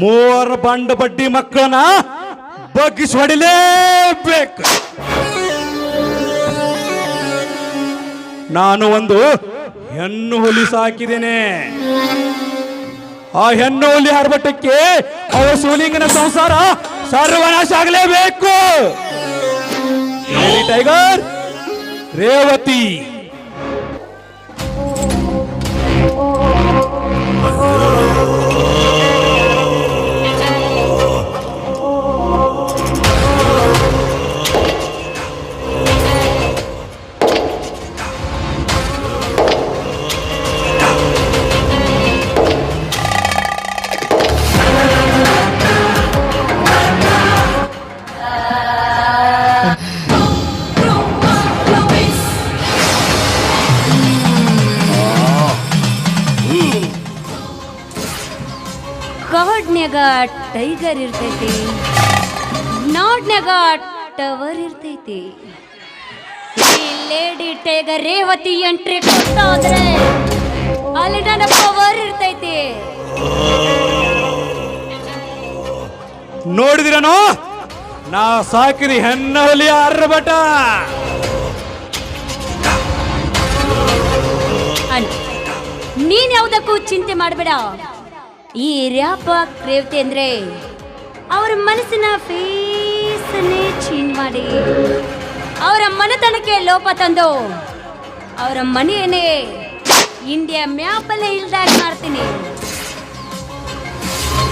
ಮೂವರ ಬಂಡ ಬಡ್ಡಿ ಮಕ್ಕಳನ್ನ ಬಗ್ಗಿಸಿ ಹೊಡಿಲೇಬೇಕು ನಾನು ಒಂದು ಹೆಣ್ಣು ಹುಲಿ ಸಾಕಿದ್ದೇನೆ. ಆ ಹೆಣ್ಣು ಹುಲಿ ಹರಬಟ್ಟಕ್ಕೆ ಅವರ ಸೂಲಿಂಗನ ಸಂಸಾರ ಸರ್ವನಾಶ ಆಗಲೇಬೇಕು. ಟೈಗರ್ ರೇವತಿ. ಕಾಡ್ನ್ಯಾಗ ಟೈಗರ್ ಇರ್ತೈತಿ. ನಾಡ್ನ್ಯಾಗ ಟವರ್ ಇರ್ತೈತಿ. ಈ ಲೇಡಿ ಟೈಗರ್ ರೇವತಿ ಎಂಟ್ರಿ ಕೊಟ್ಟಾದ್ರೆ ಅಲ್ಲಿ ನನ್ನ ಪವರ್ ಇರ್ತೈತಿ. ನೋಡಿದಿರನೋ? ನಾ ಸಾಕಿನಿ ಹೆಣ್ಣು ಅರ್ರ ಬಟ ನೀನ್ ಯಾವ್ದಕ್ಕೂ ಚಿಂತೆ ಮಾಡಬೇಡ. ಈ ರ್ಯಾಪ್ ರೇವತಿ ಅಂದ್ರೆ ಅವರ ಮನಸ್ಸಿನ ಫೇಸನ್ನೇ ಚೇಂಜ್ ಮಾಡಿ, ಅವರ ಮನೆತನಕ್ಕೆ ಲೋಪ ತಂದು, ಅವರ ಮನೆಯನ್ನೇ ಇಂಡಿಯಾ ಮ್ಯಾಪಲ್ಲೇ ಇಲ್ದಾಗ ಮಾಡ್ತೀನಿ.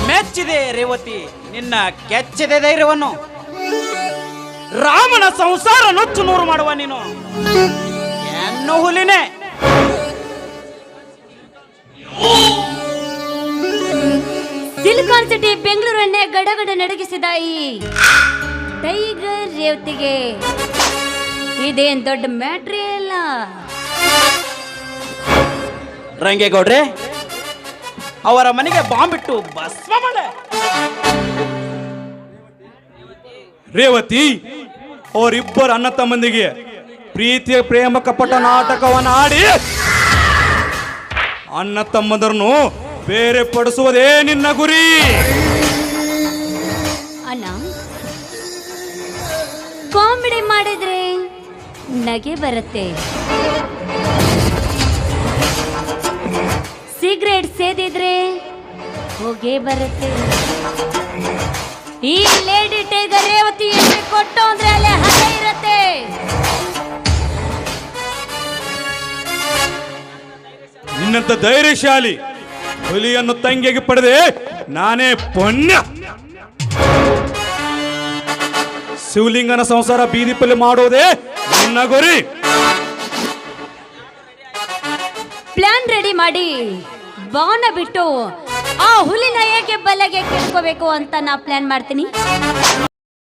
ಮೆಚ್ಚಿದೆ ರೇವತಿ, ನಿನ್ನ ಕೆಚ್ಚಿದೆ ಧೈರ್ಯವನ್ನು. ರಾಮನ ಸಂಸಾರ ನುಚ್ಚು ನೂರು ಮಾಡುವ ನೀನು. ಹುಲಿನೇ. ಸಿಲಿಕಾನ್ ಸಿಟಿ ಬೆಂಗಳೂರನ್ನೇ ಗಡಗಡ ನಡಗಿಸಿದ ಈ ಟೈಗರ್ ರೇವತಿಗೆ ಇದೇನ್ ದೊಡ್ಡ ಮ್ಯಾಟ್ರಿ ಅಲ್ಲ? ರಂಗೇಗೌಡ್ರೆ ಅವರ ಮನೆಗೆ ಬಾಂಬ್ ಇಟ್ಟು ಭಸ್ಮ ಮಾಡೆ. ರೇವತಿ ಅವರಿಬ್ಬರು ಅಣ್ಣ ತಮ್ಮಂದಿಗೆ ಪ್ರೀತಿಯ ಪ್ರೇಮ ಕಪಟ ನಾಟಕವನ್ನು ಆಡಿ ಅಣ್ಣ ತಮ್ಮಂದರನ್ನು ಬೇರೆ ಪಡಿಸುವುದೇ ನಿನ್ನ ಗುರಿ. ಅಣ್ಣ ಕಾಮಿಡಿ ಮಾಡಿದ್ರೆ ನಗೆ ಬರುತ್ತೆ. ಸಿಗರೇಟ್ ಸೇದಿದ್ರೆ ಹೊಗೆ ಬರುತ್ತೆ. ಈ ಲೇಡಿ ಟೈಗರ್ ರೇವತಿ ಕೊಟ್ಟು ಅಂದ್ರೆ ಅಲ್ಲೇ ಹಳೆ ಇರುತ್ತೆ. ನಿನ್ನಂತ ಧೈರ್ಯಶಾಲಿ ಹುಲಿಯನ್ನು ತಂಗಿಗೆ ಪಡೆದೆ. ನಾನೇ ಪುಣ್ಯ. ಶಿವಲಿಂಗನ ಸಂಸಾರ ಬೀದಿಪಲ್ಲಿ ಮಾಡೋದೇ ನನ್ನ ಗುರಿ. ಪ್ಲಾನ್ ರೆಡಿ ಮಾಡಿ. ಬಾಣ ಬಿಟ್ಟು ಆ ಹುಲಿನ ಹೇಗೆ ಬಲೆಗೆ ಕೇಳ್ಕೋಬೇಕು ಅಂತ ನಾ ಪ್ಲಾನ್ ಮಾಡ್ತೀನಿ.